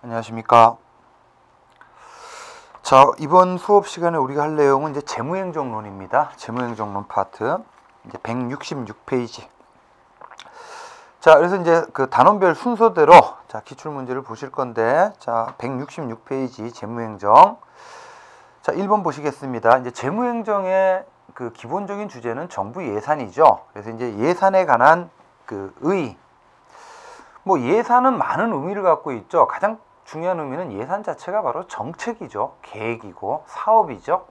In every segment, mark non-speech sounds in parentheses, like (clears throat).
안녕하십니까. 자, 이번 수업 시간에 우리가 할 내용은 이제 재무행정론입니다. 재무행정론 파트. 이제 166페이지. 자, 그래서 이제 그 단원별 순서대로 자, 기출 문제를 보실 건데 자, 166페이지 재무행정. 자, 1번 보시겠습니다. 이제 재무행정의 그 기본적인 주제는 정부 예산이죠. 그래서 이제 예산에 관한 그 의, 뭐 예산은 많은 의미를 갖고 있죠. 가장 중요한 의미는 예산 자체가 바로 정책이죠. 계획이고 사업이죠.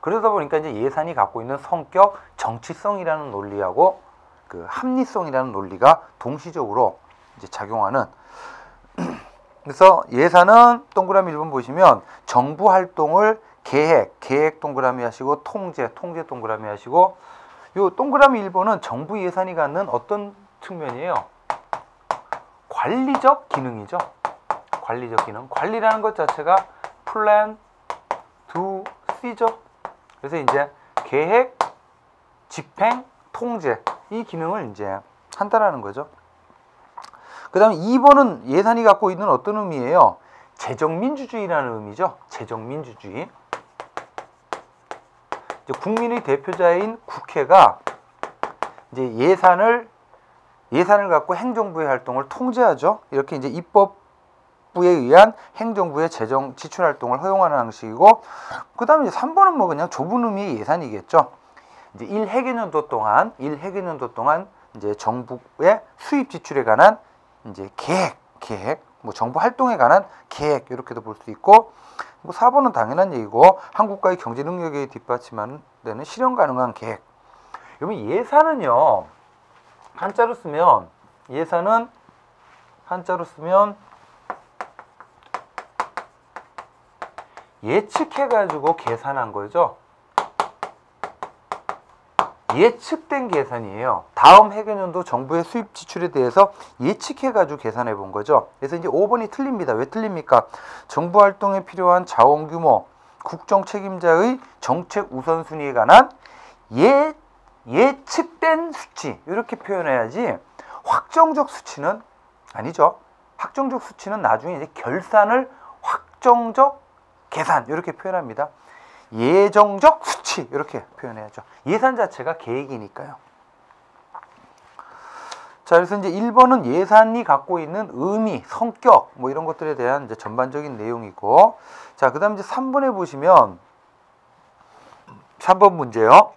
그러다 보니까 이제 예산이 갖고 있는 성격, 정치성이라는 논리하고 그 합리성이라는 논리가 동시적으로 이제 작용하는 (clears throat) 그래서 예산은 동그라미 1번 보시면 정부 활동을 계획, 계획 동그라미 하시고 통제, 통제 동그라미 하시고 요 동그라미 1번은 정부 예산이 갖는 어떤 측면이에요? 관리적 기능이죠. 관리적 기능. 관리라는 것 자체가 플랜, 두, 시죠. 그래서 이제 계획, 집행, 통제 이 기능을 이제 한다라는 거죠. 그 다음에 2번은 예산이 갖고 있는 어떤 의미예요? 재정민주주의라는 의미죠. 재정민주주의. 국민의 대표자인 국회가 이제 예산을 예산을 갖고 행정부의 활동을 통제하죠. 이렇게 이제 입법 부에 의한 행정부의 재정 지출 활동을 허용하는 방식이고 그다음에 이제 3번은 뭐 그냥 좁은 의미의 예산이겠죠. 이제 1회계년도 동안 1회계년도 동안 이제 정부의 수입 지출에 관한 이제 계획, 계획, 뭐 정부 활동에 관한 계획 이렇게도 볼 수 있고 뭐 4번은 당연한 얘기고 한국과의 경제 능력에 뒷받침하는 데는 실현 가능한 계획. 그러면 예산은요. 한자로 쓰면 예산은 한자로 쓰면 예측해 가지고 계산한 거죠. 예측된 계산이에요. 다음 해계년도 정부의 수입 지출에 대해서 예측해 가지고 계산해 본 거죠. 그래서 이제 5번이 틀립니다. 왜 틀립니까? 정부 활동에 필요한 자원 규모, 국정 책임자의 정책 우선순위에 관한 예, 예측된 수치. 이렇게 표현해야지 확정적 수치는 아니죠. 확정적 수치는 나중에 이제 결산을 확정적 계산 이렇게 표현합니다. 예정적 수치 이렇게 표현해야죠. 예산 자체가 계획이니까요. 자, 그래서 이제 1번은 예산이 갖고 있는 의미, 성격 뭐 이런 것들에 대한 이제 전반적인 내용이고 자, 그다음 이제 3번에 보시면 3번 문제요.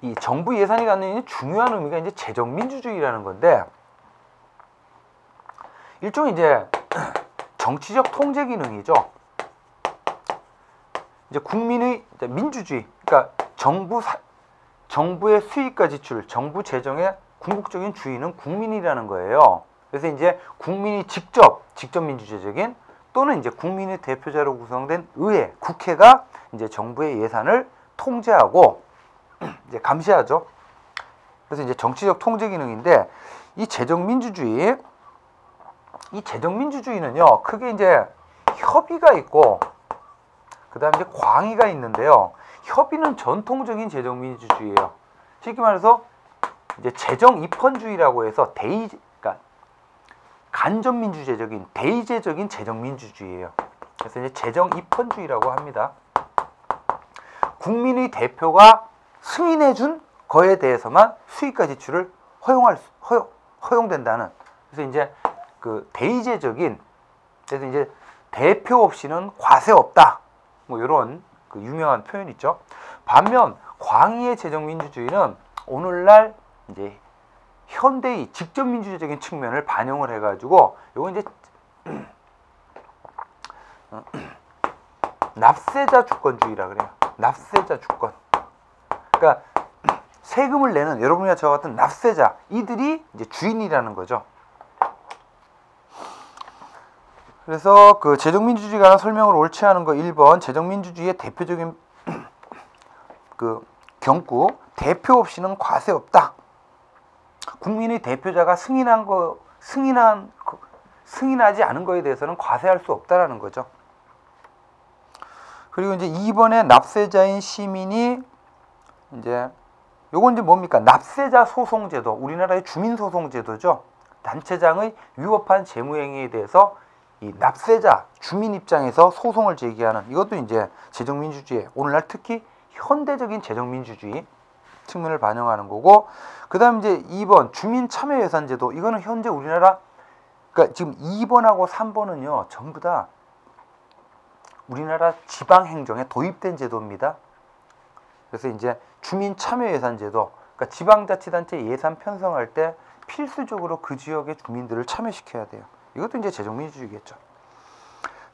이 정부 예산이 갖는 중요한 의미가 이제 재정 민주주의라는 건데 일종의 이제 (clears throat) 정치적 통제 기능이죠. 이제 국민의 민주주의, 그러니까 정부 사, 정부의 수익과 지출, 정부 재정의 궁극적인 주인은 국민이라는 거예요. 그래서 이제 국민이 직접 직접 민주주의적인 또는 이제 국민의 대표자로 구성된 의회, 국회가 이제 정부의 예산을 통제하고 (clears throat) 이제 감시하죠. 그래서 이제 정치적 통제 기능인데 이 재정 민주주의 이 재정 민주주의는요 크게 이제 협의가 있고 그 다음에 이제 광의가 있는데요. 협의는 전통적인 재정 민주주의예요. 쉽게 말해서 이제 재정 입헌주의라고 해서 대의 그러니까 간접 민주제적인 대의제적인 재정 민주주의예요. 그래서 이제 재정 입헌주의라고 합니다. 국민의 대표가 승인해 준 거에 대해서만 수익과 지출을 허용할 수, 허용, 허용된다는 그래서 이제 그 대의제적인 그래서 이제 대표 없이는 과세 없다. 뭐 이런 그 유명한 표현 있죠. 반면 광의의 재정 민주주의는 오늘날 이제 현대의 직접 민주주의적인 측면을 반영을 해가지고 요거 이제 (clears throat) 납세자 주권주의라 그래요. 납세자 주권. 그러니까 세금을 내는 여러분이나 저 같은 납세자 이들이 이제 주인이라는 거죠. 그래서 그 재정민주주의에 관한 설명을 옳지 않은 거 1번 재정민주주의의 대표적인 (clears throat) 그 경구 대표 없이는 과세 없다. 국민의 대표자가 승인한 거 승인한 승인하지 않은 거에 대해서는 과세할 수 없다라는 거죠. 그리고 이제 2번에 납세자인 시민이 이제 요건 이제 뭡니까? 납세자 소송제도. 우리나라의 주민 소송제도죠. 단체장의 위법한 재무행위에 대해서 이 납세자 주민 입장에서 소송을 제기하는 이것도 이제 재정민주주의 오늘날 특히 현대적인 재정민주주의 측면을 반영하는 거고 그다음 이제 2번 주민 참여 예산 제도 이거는 현재 우리나라 그러니까 지금 2번하고 3번은요 전부 다 우리나라 지방 행정에 도입된 제도입니다. 그래서 이제 주민 참여 예산 제도 그러니까 지방자치단체 예산 편성할 때 필수적으로 그 지역의 주민들을 참여시켜야 돼요. 이것도 이제 재정민주주의겠죠.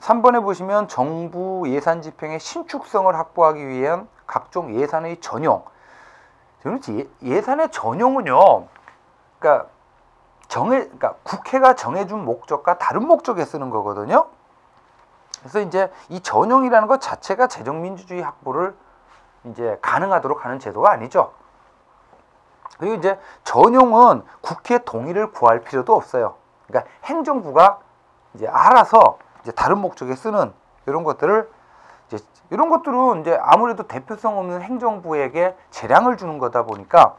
3번에 보시면 정부 예산 집행의 신축성을 확보하기 위한 각종 예산의 전용. 그렇지 예산의 전용은요. 그러니까 정해 그러니까 국회가 정해준 목적과 다른 목적에 쓰는 거거든요. 그래서 이제 이 전용이라는 것 자체가 재정민주주의 확보를 이제 가능하도록 하는 제도가 아니죠. 그리고 이제 전용은 국회 동의를 구할 필요도 없어요. 그러니까 행정부가 이제 알아서 이제 다른 목적에 쓰는 이런 것들을 이제 이런 것들은 이제 아무래도 대표성 없는 행정부에게 재량을 주는 거다 보니까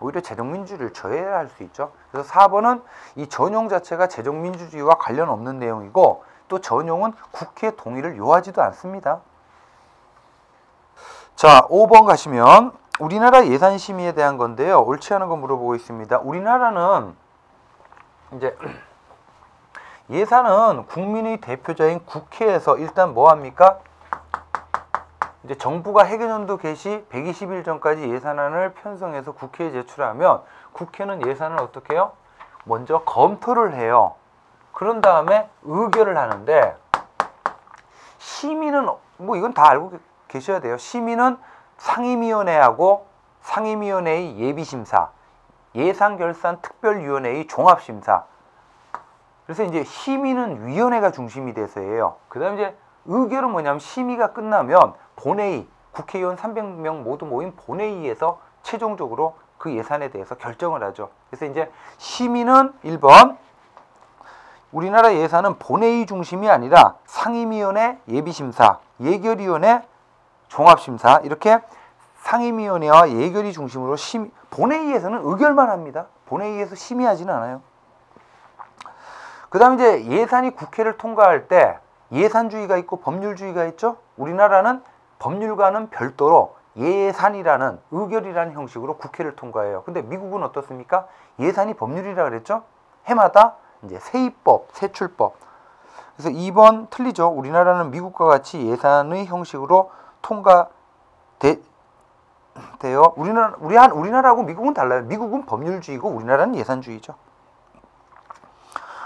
오히려 재정민주주의를 저해할 수 있죠. 그래서 4번은 이 전용 자체가 재정민주주의와 관련 없는 내용이고 또 전용은 국회 동의를 요하지도 않습니다. 자, 5번 가시면 우리나라 예산 심의에 대한 건데요. 옳지 않은 거 물어보고 있습니다. 우리나라는 이제 (clears throat) 예산은 국민의 대표자인 국회에서 일단 뭐 합니까? 이제 정부가 해계년도 개시 120일 전까지 예산안을 편성해서 국회에 제출하면 국회는 예산을 어떻게 해요? 먼저 검토를 해요. 그런 다음에 의결을 하는데 시민은 뭐 이건 다 알고 계셔야 돼요. 시민은 상임위원회하고 상임위원회의 예비심사, 예산결산 특별위원회의 종합심사. 그래서 이제 심의는 위원회가 중심이 돼서예요. 그 다음에 이제 의결은 뭐냐면 심의가 끝나면 본회의, 국회의원 300명 모두 모인 본회의에서 최종적으로 그 예산에 대해서 결정을 하죠. 그래서 이제 심의는 1번 우리나라 예산은 본회의 중심이 아니라 상임위원회 예비심사, 예결위원회 종합심사 이렇게 상임위원회와 예결위 중심으로 심 본회의에서는 의결만 합니다. 본회의에서 심의하지는 않아요. 그 다음에 이제 예산이 국회를 통과할 때 예산주의가 있고 법률주의가 있죠. 우리나라는 법률과는 별도로 예산이라는 의결이라는 형식으로 국회를 통과해요. 근데 미국은 어떻습니까? 예산이 법률이라 그랬죠. 해마다 이제 세입법, 세출법. 그래서 2번 틀리죠. 우리나라는 미국과 같이 예산의 형식으로 통과돼 돼요. 우리나라 우리 한 우리나라하고 미국은 달라요. 미국은 법률주의고 우리나라는 예산주의죠.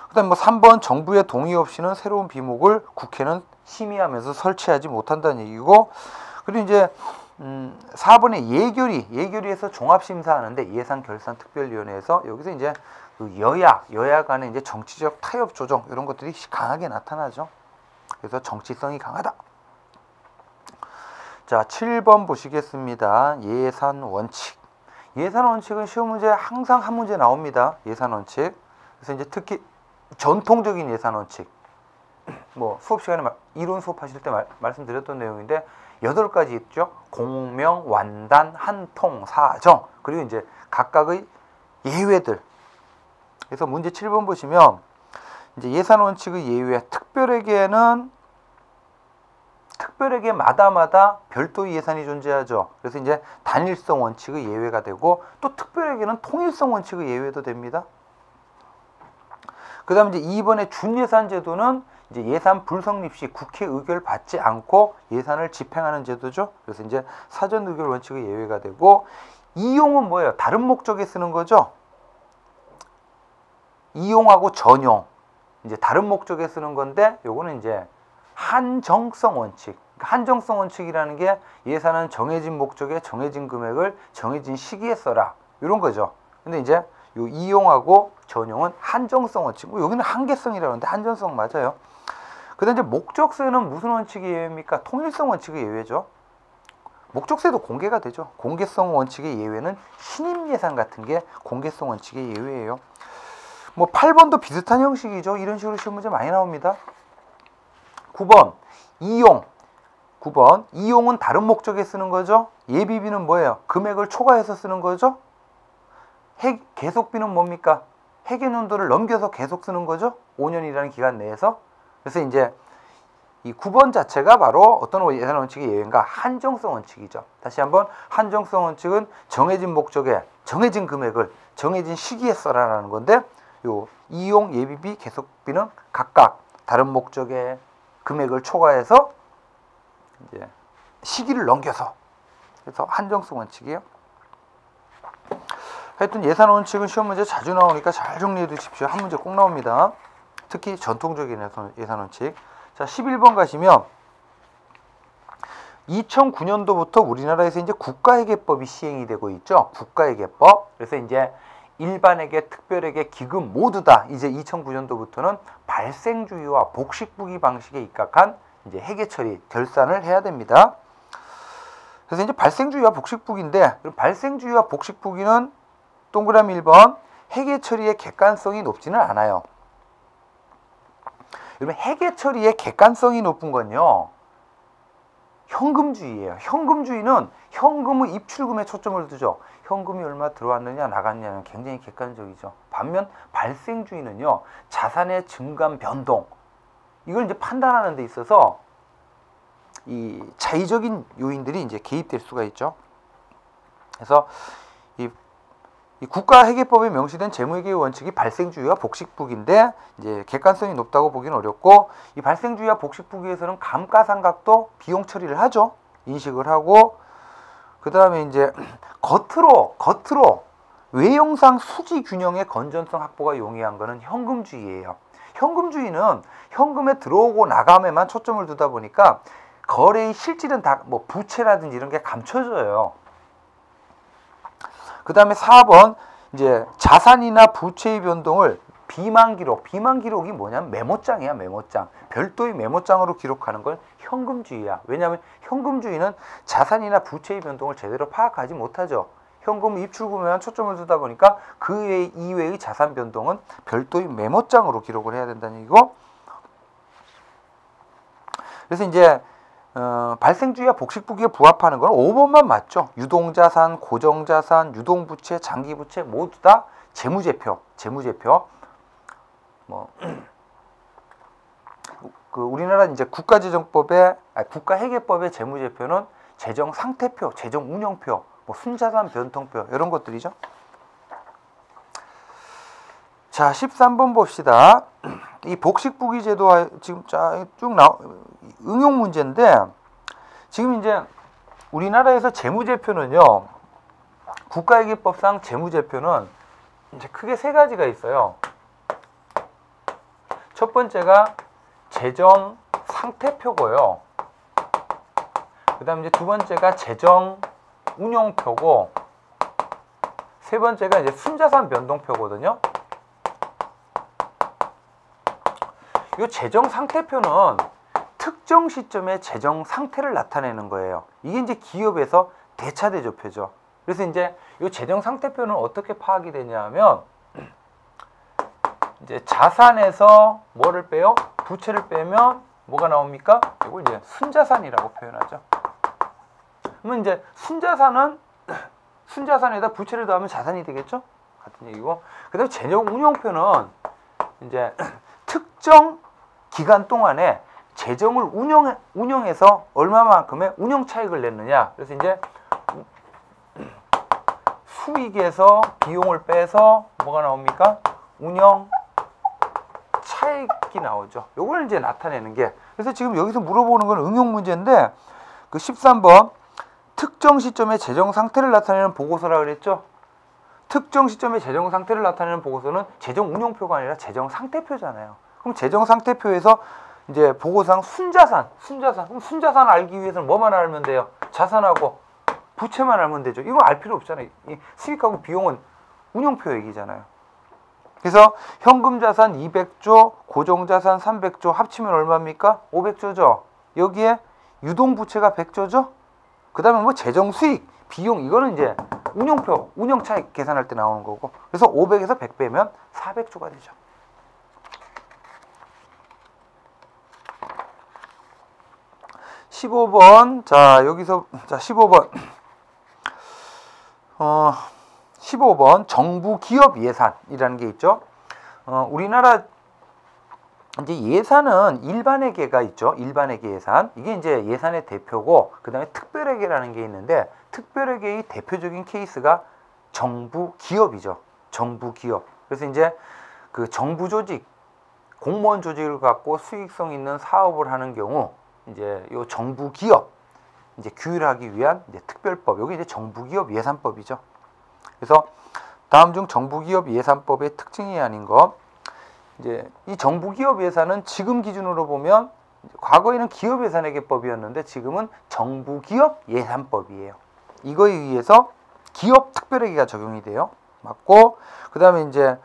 그다음 뭐 3번 정부의 동의 없이는 새로운 비목을 국회는 심의하면서 설치하지 못한다는 얘기고 그리고 이제 음, 4번에 예결위, 예결위에서 종합 심사하는데 예산 결산 특별위원회에서 여기서 이제 그 여야, 여야 간의 이제 정치적 타협 조정 이런 것들이 강하게 나타나죠. 그래서 정치성이 강하다. 자, 7번 보시겠습니다. 예산 원칙. 예산 원칙은 시험 문제 항상 한 문제 나옵니다. 예산 원칙. 그래서 이제 특히 전통적인 예산 원칙. 뭐 수업 시간에 이론 수업 하실 때 말, 말씀드렸던 내용인데 여덟 가지 있죠. 공명, 완단, 한통, 사정. 그리고 이제 각각의 예외들. 그래서 문제 7번 보시면 이제 예산 원칙의 예외 특별에게는 특별에게 마다마다 별도의 예산이 존재하죠. 그래서 이제 단일성 원칙의 예외가 되고 또 특별에게는 통일성 원칙의 예외도 됩니다. 그 다음에 이제 2번의 준예산 제도는 이제 예산 불성립 시 국회 의결 받지 않고 예산을 집행하는 제도죠. 그래서 이제 사전 의결 원칙의 예외가 되고 이용은 뭐예요? 다른 목적에 쓰는 거죠. 이용하고 전용 이제 다른 목적에 쓰는 건데 요거는 이제 한정성 원칙. 그러니까 한정성 원칙이라는 게 예산은 정해진 목적에 정해진 금액을 정해진 시기에 써라. 이런 거죠. 근데 이제 요 이용하고 전용은 한정성 원칙. 뭐 여기는 한계성이라는데 한정성 맞아요. 그다음 이제 목적세는 무슨 원칙이 예외입니까? 통일성 원칙의 예외죠. 목적세도 공개가 되죠. 공개성 원칙의 예외는 신임 예산 같은 게 공개성 원칙의 예외예요. 뭐 8번도 비슷한 형식이죠. 이런 식으로 시험 문제 많이 나옵니다. 9번 이용 9번 이용은 다른 목적에 쓰는 거죠. 예비비는 뭐예요? 금액을 초과해서 쓰는 거죠. 계속비는 뭡니까? 해계 년도를 넘겨서 계속 쓰는 거죠. 5년이라는 기간 내에서. 그래서 이제 이 9번 자체가 바로 어떤 예산 원칙의 예외인가? 한정성 원칙이죠. 다시 한번 한정성 원칙은 정해진 목적에 정해진 금액을 정해진 시기에 써라라는 건데 요 이용 예비비 계속비는 각각 다른 목적의 금액을 초과해서 이제 시기를 넘겨서 그래서 한정성 원칙이에요. 하여튼 예산 원칙은 시험 문제 자주 나오니까 잘 정리해 두십시오. 한 문제 꼭 나옵니다. 특히 전통적인 예산 원칙. 자, 11번 가시면 2009년도부터 우리나라에서 이제 국가회계법이 시행이 되고 있죠. 국가회계법. 그래서 이제 일반회계, 특별회계, 기금 모두 다 이제 2009년도부터는 발생주의와 복식부기 방식에 입각한 이제 회계 처리 결산을 해야 됩니다. 그래서 이제 발생주의와 복식부기인데 발생주의와 복식부기는 동그라미 1번 회계 처리의 객관성이 높지는 않아요. 그러면 회계 처리의 객관성이 높은 건요. 현금주의예요. 현금주의는 현금의 입출금에 초점을 두죠. 현금이 얼마 들어왔느냐 나갔느냐는 굉장히 객관적이죠. 반면 발생주의는요. 자산의 증감 변동 이걸 이제 판단하는 데 있어서 이 자의적인 요인들이 이제 개입될 수가 있죠. 그래서 이 국가회계법에 명시된 재무회계 원칙이 발생주의와 복식부기인데 이제 객관성이 높다고 보기는 어렵고 이 발생주의와 복식부기에서는 감가상각도 비용 처리를 하죠. 인식을 하고 그 다음에 이제 겉으로 겉으로 외형상 수지 균형의 건전성 확보가 용이한 것은 현금주의예요. 현금주의는 현금에 들어오고 나감에만 초점을 두다 보니까 거래의 실질은 다 뭐 부채라든지 이런 게 감춰져요. 그 다음에 4번 이제 자산이나 부채의 변동을 비만 기록, 비만 기록이 뭐냐면 메모장이야, 메모장. 별도의 메모장으로 기록하는 건 현금주의야. 왜냐하면 현금주의는 자산이나 부채의 변동을 제대로 파악하지 못하죠. 현금 입출금에만 초점을 두다 보니까 그 외 이외의 자산 변동은 별도의 메모장으로 기록을 해야 된다는 얘기고. 그래서 이제 어, 발생주의와 복식부기에 부합하는 건 5번만 맞죠. 유동자산, 고정자산, 유동부채, 장기부채 모두 다 재무제표, 재무제표. 뭐, (clears throat) 그 우리나라 이제 국가재정법의 아니, 국가회계법의 재무제표는 재정 상태표, 재정 운영표, 뭐 순자산 변통표 이런 것들이죠. 자, 13번 봅시다. (clears throat) 이 복식 부기 제도 지금 쭉 나, 응용 문제인데 지금 이제 우리나라에서 재무제표는요. 국가회계법상 재무제표는 이제 크게 세 가지가 있어요. 첫 번째가 재정 상태표고요. 그 다음에 이제 두 번째가 재정 운용표고 세 번째가 이제 순자산 변동표거든요. 이 재정 상태표는 특정 시점의 재정 상태를 나타내는 거예요. 이게 이제 기업에서 대차 대조표죠. 그래서 이제 이 재정 상태표는 어떻게 파악이 되냐면 이제 자산에서 뭐를 빼요? 부채를 빼면 뭐가 나옵니까? 이걸 이제 순자산이라고 표현하죠. 그러면 이제 순자산은 (clears throat) 순자산에다 부채를 더하면 자산이 되겠죠? 같은 얘기고. 그다음 재정 운용표는 이제 (clears throat) 특정 기간 동안에 재정을 운영, 운영해서 얼마만큼의 운영 차익을 냈느냐. 그래서 이제 수익에서 비용을 빼서 뭐가 나옵니까? 운영 차익이 나오죠. 요걸 이제 나타내는 게. 그래서 지금 여기서 물어보는 건 응용 문제인데 그 13번 특정 시점의 재정 상태를 나타내는 보고서라 그랬죠. 특정 시점의 재정 상태를 나타내는 보고서는 재정 운용표가 아니라 재정 상태표잖아요. 그럼 재정 상태표에서 이제 보고상 순자산, 순자산. 그럼 순자산 알기 위해서는 뭐만 알면 돼요? 자산하고 부채만 알면 되죠. 이거 알 필요 없잖아요. 이 수익하고 비용은 운용표 얘기잖아요. 그래서 현금 자산 200조, 고정 자산 300조 합치면 얼마입니까? 500조죠. 여기에 유동 부채가 100조죠. 그다음에 뭐 재정 수익, 비용 이거는 이제 운용표, 운용 차익 계산할 때 나오는 거고. 그래서 500에서 100 빼면 400조가 되죠. 15번. 자, 여기서, 자, 15번. 어, 15번. 정부 기업 예산이라는 게 있죠. 어, 우리나라 이제 예산은 일반회계가 있죠. 일반회계 예산. 이게 이제 예산의 대표고 그다음에 특별회계라는 게 있는데 특별회계의 대표적인 케이스가 정부 기업이죠. 정부 기업. 그래서 이제 그 정부 조직 공무원 조직을 갖고 수익성 있는 사업을 하는 경우 이제 요 정부 기업 이제 규율하기 위한 이제 특별법. 여기 이제 정부 기업 예산법이죠. 그래서 다음 중 정부 기업 예산법의 특징이 아닌 것 이제 이 정부 기업 예산은 지금 기준으로 보면 과거에는 기업 예산회계법이었는데 지금은 정부 기업 예산법이에요. 이거에 의해서 기업 특별회계가 적용이 돼요. 맞고 그다음에 이제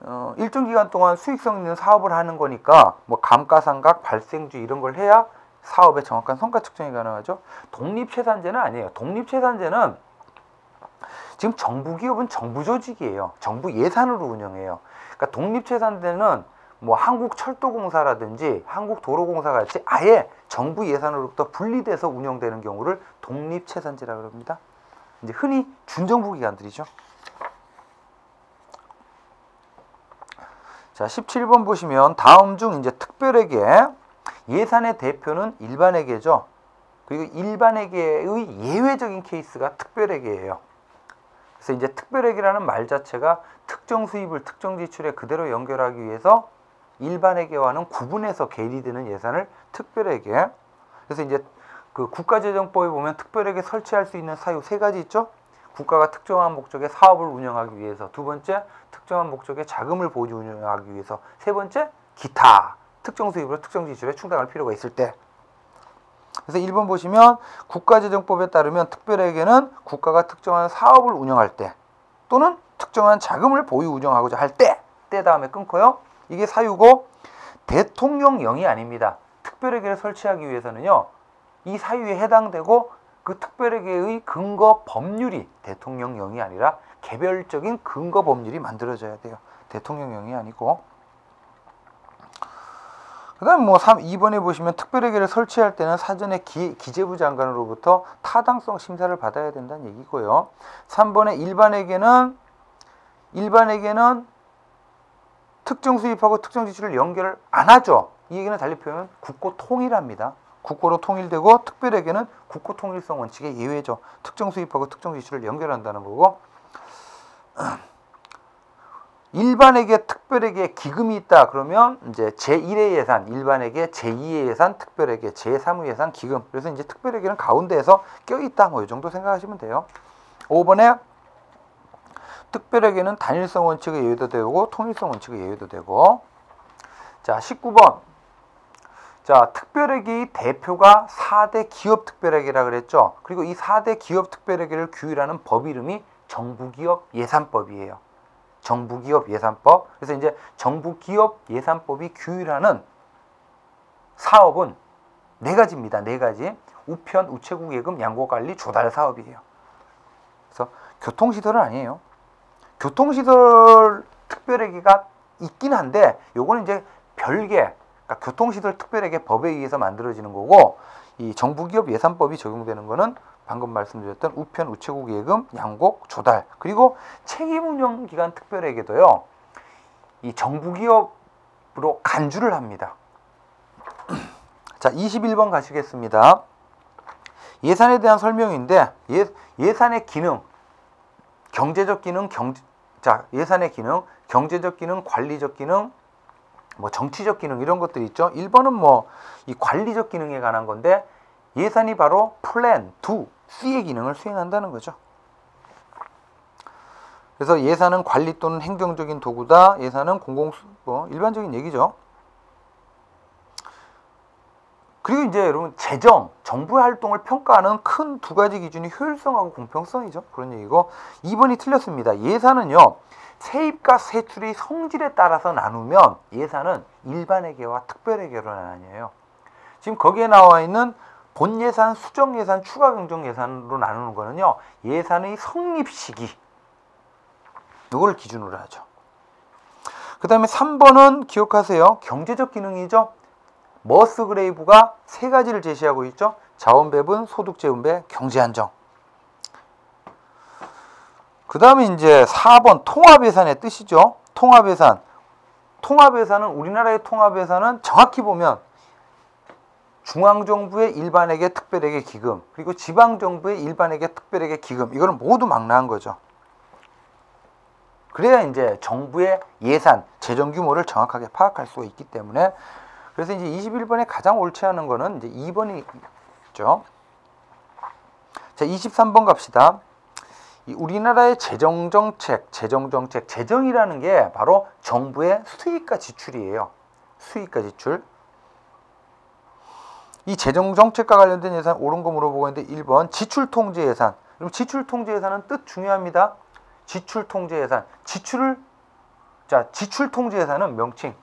어, 일정 기간 동안 수익성 있는 사업을 하는 거니까 뭐 감가상각, 발생주 이런 걸 해야 사업의 정확한 성과 측정이 가능하죠. 독립채산제는 아니에요. 독립채산제는 지금 정부 기업은 정부 조직이에요. 정부 예산으로 운영해요. 그러니까 독립채산제는 뭐 한국철도공사라든지 한국도로공사 같이 아예 정부 예산으로부터 분리돼서 운영되는 경우를 독립채산제라 그럽니다. 이제 흔히 준정부 기관들이죠. 자, 17번 보시면 다음 중 이제 특별회계 예산의 대표는 일반회계죠. 그리고 일반회계의 예외적인 케이스가 특별회계예요. 그래서 이제 특별회계라는 말 자체가 특정 수입을 특정 지출에 그대로 연결하기 위해서 일반회계와는 구분해서 계리되는 예산을 특별회계. 그래서 이제 그 국가재정법에 보면 특별회계 설치할 수 있는 사유 세 가지 있죠. 국가가 특정한 목적의 사업을 운영하기 위해서 두 번째 특정한 목적의 자금을 보유 운영하기 위해서 세 번째 기타 특정 수입으로 특정 지출에 충당할 필요가 있을 때 그래서 1번 보시면 국가재정법에 따르면 특별회계는 국가가 특정한 사업을 운영할 때 또는 특정한 자금을 보유 운영하고자 할 때 때 다음에 끊고요. 이게 사유고 대통령령이 아닙니다. 특별회계를 설치하기 위해서는요. 이 사유에 해당되고 그 특별회계의 근거 법률이 대통령령이 아니라 개별적인 근거 법률이 만들어져야 돼요. 대통령령이 아니고. 그 다음 뭐 3, 2번에 보시면 특별회계를 설치할 때는 사전에 기, 기재부 장관으로부터 타당성 심사를 받아야 된다는 얘기고요. 3번에 일반회계는 일반회계는 특정 수입하고 특정 지출을 연결을 안 하죠. 이 얘기는 달리 표현은 국고 통일합니다. 국고로 통일되고 특별회계는 국고 통일성 원칙의 예외죠. 특정 수입하고 특정 지출을 연결한다는 거고 일반에게 특별에게 기금이 있다 그러면 이제 제1의 예산, 일반에게 제2의 예산, 특별에게 제3의 예산, 기금. 그래서 이제 특별에게는 가운데에서 껴있다. 뭐 이 정도 생각하시면 돼요. 5번에 특별에게는 단일성 원칙의 예외도 되고 통일성 원칙의 예외도 되고 자 19번 자 특별회계의 대표가 4대 기업 특별회계라 그랬죠. 그리고 이 4대 기업 특별회계를 규율하는 법 이름이 정부기업 예산법이에요. 정부기업 예산법. 그래서 이제 정부기업 예산법이 규율하는 사업은 네 가지입니다. 네 가지. 우편, 우체국 예금, 양고관리, 조달 사업이에요. 그래서 교통시설은 아니에요. 교통시설 특별회계가 있긴 한데 요거는 이제 별개 그러니까 교통시설 특별회계 법에 의해서 만들어지는 거고 이 정부기업 예산법이 적용되는 거는 방금 말씀드렸던 우편 우체국 예금 양곡 조달 그리고 책임운영기관 특별회계도요 이 정부기업으로 간주를 합니다. (clears throat) 자 21번 가시겠습니다. 예산에 대한 설명인데 예, 예산의 기능 경제적 기능 경제 자 예산의 기능 경제적 기능 관리적 기능 뭐 정치적 기능 이런 것들이 있죠. 1번은 뭐 이 관리적 기능에 관한 건데 예산이 바로 플랜, 두, C의 기능을 수행한다는 거죠. 그래서 예산은 관리 또는 행정적인 도구다. 예산은 공공 뭐 일반적인 얘기죠. 그리고 이제 여러분 재정, 정부 활동을 평가하는 큰 두 가지 기준이 효율성하고 공평성이죠. 그런 얘기고 2번이 틀렸습니다. 예산은요. 세입과 세출의 성질에 따라서 나누면 예산은 일반회계와 특별회계로 나뉘어요. 지금 거기에 나와 있는 본 예산, 수정 예산, 추가 경정 예산으로 나누는 거는요. 예산의 성립 시기. 이걸 기준으로 하죠. 그 다음에 3번은 기억하세요. 경제적 기능이죠. 머스 그레이브가 세 가지를 제시하고 있죠. 자원 배분, 소득 재분배, 경제 안정. 그 다음에 이제 4번 통합 예산의 뜻이죠. 통합 예산. 통합 예산은 우리나라의 통합 예산은 정확히 보면 중앙정부의 일반에게 특별에게 기금 그리고 지방정부의 일반에게 특별에게 기금 이거는 모두 망라한 거죠. 그래야 이제 정부의 예산, 재정 규모를 정확하게 파악할 수가 있기 때문에 그래서 이제 21번에 가장 옳지 않은 거는 이제 2번이죠. 자, 23번 갑시다. 우리나라의 재정 정책, 재정 정책, 재정이라는 게 바로 정부의 수익과 지출이에요. 수익과 지출. 이 재정 정책과 관련된 예산 옳은 거 물어보고 있는데 1번 지출 통제 예산. 그럼 지출 통제 예산은 뜻 중요합니다. 지출 통제 예산. 지출을 자, 지출 통제 예산은 명칭.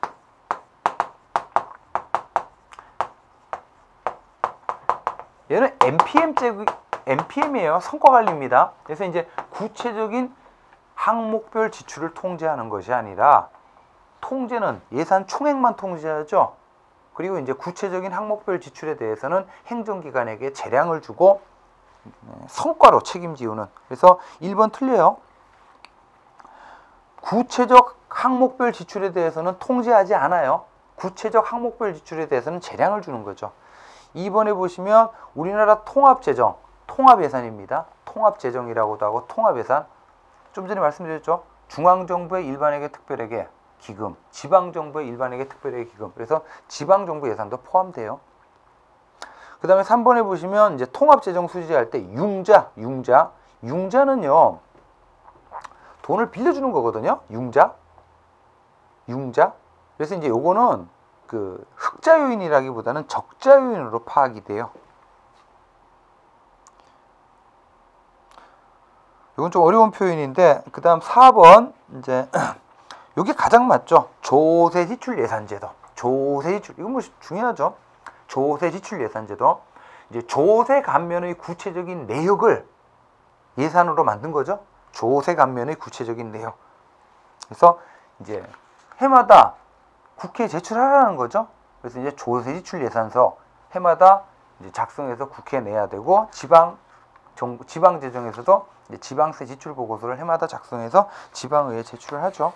얘는 MPM 제국 MPM이에요. 성과 관리입니다. 그래서 이제 구체적인 항목별 지출을 통제하는 것이 아니라 통제는 예산 총액만 통제하죠. 그리고 이제 구체적인 항목별 지출에 대해서는 행정기관에게 재량을 주고 네, 성과로 책임지우는 그래서 1번 틀려요. 구체적 항목별 지출에 대해서는 통제하지 않아요. 구체적 항목별 지출에 대해서는 재량을 주는 거죠. 2번에 보시면 우리나라 통합재정, 통합예산입니다. 통합재정이라고도 하고 통합예산. 좀 전에 말씀드렸죠. 중앙정부의 일반에게 특별에게 기금, 지방정부의 일반에게 특별에게 기금. 그래서 지방정부 예산도 포함돼요. 그 다음에 3번에 보시면 이제 통합재정 수지할 때 융자, 융자. 융자는요, 돈을 빌려주는 거거든요. 융자. 융자. 그래서 이제 요거는 그 흑자 요인이라기보다는 적자 요인으로 파악이 돼요. 이건 좀 어려운 표현인데 그 다음 4번 이제 (clears throat) 여기 가장 맞죠. 조세 지출 예산제도. 조세 지출 이건 뭐 중요하죠. 조세 지출 예산제도. 이제 조세 감면의 구체적인 내역을 예산으로 만든 거죠. 조세 감면의 구체적인 내역. 그래서 이제 해마다 국회에 제출하라는 거죠. 그래서 이제 조세 지출 예산서 해마다 이제 작성해서 국회에 내야 되고 지방 정부 지방 재정에서도 지방세 지출 보고서를 해마다 작성해서 지방의회 제출을 하죠.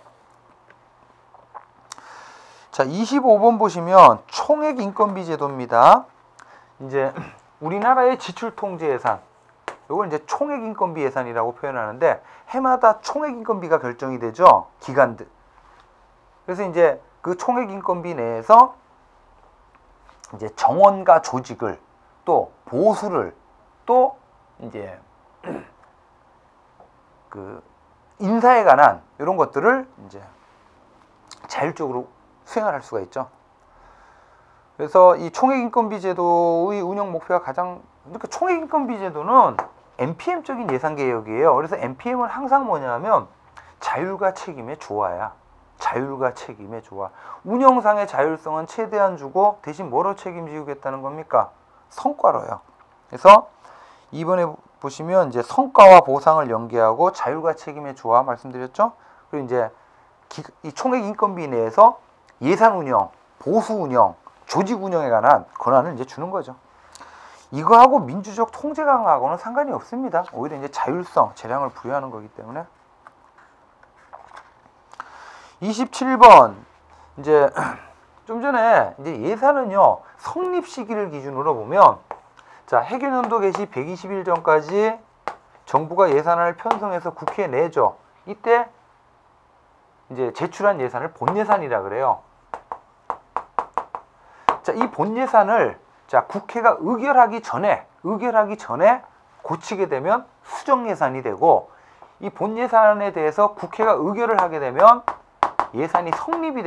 자, 25번 보시면 총액 인건비 제도입니다. 이제 우리나라의 지출 통제 예산 이걸 이제 총액 인건비 예산이라고 표현하는데 해마다 총액 인건비가 결정이 되죠. 기간들. 그래서 이제 그 총액 인건비 내에서 이제 정원과 조직을 또 보수를 또 이제 그 인사에 관한 이런 것들을 이제 자율적으로 수행을 할 수가 있죠. 그래서 이 총액인건비 제도의 운영 목표가 가장 그러니까 총액인건비 제도는 NPM적인 예산 개혁이에요. 그래서 NPM은 항상 뭐냐면 자율과 책임의 조화야. 자율과 책임의 조화. 운영상의 자율성은 최대한 주고 대신 뭐로 책임지우겠다는 겁니까? 성과로요. 그래서 이번에 보시면 이제 성과와 보상을 연계하고 자율과 책임의 조화 말씀드렸죠. 그리고 이제 이 총액 인건비 내에서 예산 운영, 보수 운영, 조직 운영에 관한 권한을 이제 주는 거죠. 이거하고 민주적 통제 강화하고는 상관이 없습니다. 오히려 이제 자율성, 재량을 부여하는 거기 때문에. 27번 이제 (clears throat) 좀 전에 이제 예산은요 성립 시기를 기준으로 보면 자 해결연도 개시 120일 전까지 정부가 예산을 편성해서 국회에 내죠. 이때 이제 제출한 예산을 본 예산이라 그래요. 자, 이 본 예산을 자, 국회가 의결하기 전에 의결하기 전에 고치게 되면 수정 예산이 되고 이 본 예산에 대해서 국회가 의결을 하게 되면 예산이 성립이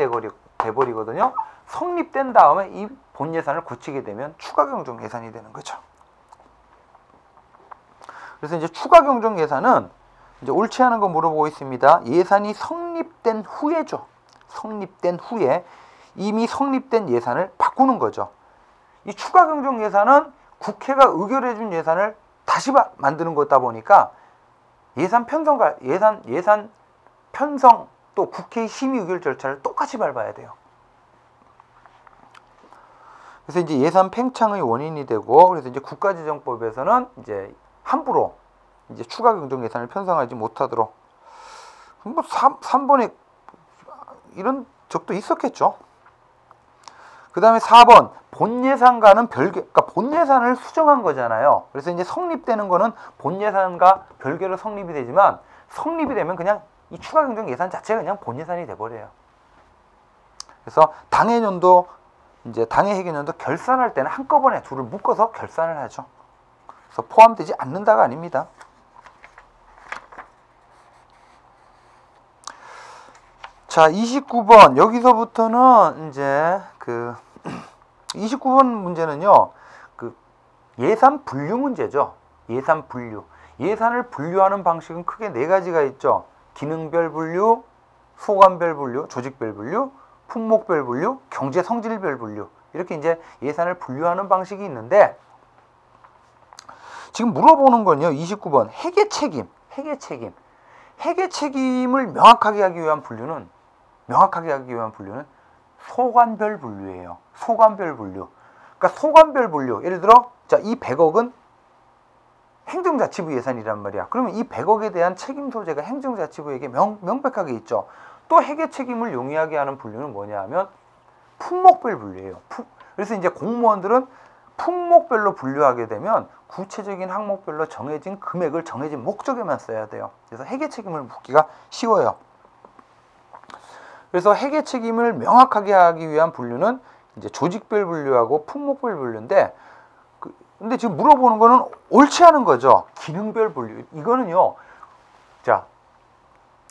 돼버리거든요. 성립된 다음에 이 본 예산을 고치게 되면 추가 경정 예산이 되는 거죠. 그래서 이제 추가 경정 예산은 이제 옳지 않은 거 물어보고 있습니다. 예산이 성립된 후에죠. 성립된 후에 이미 성립된 예산을 바꾸는 거죠. 이 추가 경정 예산은 국회가 의결해 준 예산을 다시 만드는 거다 보니까 예산 편성과 예산 예산 편성 또 국회 심의 의결 절차를 똑같이 밟아야 돼요. 그래서 이제 예산 팽창의 원인이 되고 그래서 이제 국가재정법에서는 이제 함부로 이제 추가 경정 예산을 편성하지 못하도록 뭐 3, 3번에 이런 적도 있었겠죠. 그 다음에 4번 본 예산과는 별개, 그러니까 본 예산을 수정한 거잖아요. 그래서 이제 성립되는 거는 본 예산과 별개로 성립이 되지만 성립이 되면 그냥 이 추가 경정 예산 자체가 그냥 본 예산이 돼버려요. 그래서 당해 년도 이제 당해 회계년도 결산할 때는 한꺼번에 둘을 묶어서 결산을 하죠. 그래서 포함되지 않는다가 아닙니다. 자, 29번 여기서부터는 이제 그 29번 문제는요. 그 예산 분류 문제죠. 예산 분류. 예산을 분류하는 방식은 크게 네 가지가 있죠. 기능별 분류, 소관별 분류, 조직별 분류, 품목별 분류, 경제 성질별 분류. 이렇게 이제 예산을 분류하는 방식이 있는데 지금 물어보는 건요. 29번 회계 책임. 회계 책임. 회계 책임을 명확하게 하기 위한 분류는 명확하게 하기 위한 분류는 소관별 분류예요. 소관별 분류. 그러니까 소관별 분류. 예를 들어 자, 이 100억은 행정자치부 예산이란 말이야. 그러면 이 100억에 대한 책임 소재가 행정자치부에게 명, 명백하게 있죠. 또 회계 책임을 용이하게 하는 분류는 뭐냐 하면 품목별 분류예요. 품, 그래서 이제 공무원들은 품목별로 분류하게 되면 구체적인 항목별로 정해진 금액을 정해진 목적에만 써야 돼요. 그래서 회계 책임을 묻기가 쉬워요. 그래서 회계 책임을 명확하게 하기 위한 분류는 이제 조직별 분류하고 품목별 분류인데 그, 근데 지금 물어보는 거는 옳지 않은 거죠. 기능별 분류. 이거는요. 자,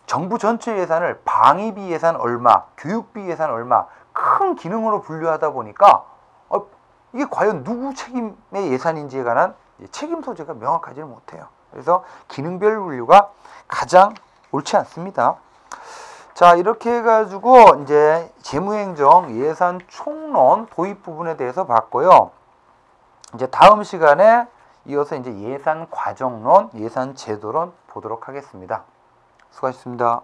정부 전체 예산을 방위비 예산 얼마, 교육비 예산 얼마 큰 기능으로 분류하다 보니까 어, 이게 과연 누구 책임의 예산인지에 관한 책임 소재가 명확하지는 못해요. 그래서 기능별 분류가 가장 옳지 않습니다. 자, 이렇게 해가지고 이제 재무행정 예산 총론 도입 부분에 대해서 봤고요. 이제 다음 시간에 이어서 이제 예산 과정론, 예산 제도론 보도록 하겠습니다. 수고하셨습니다.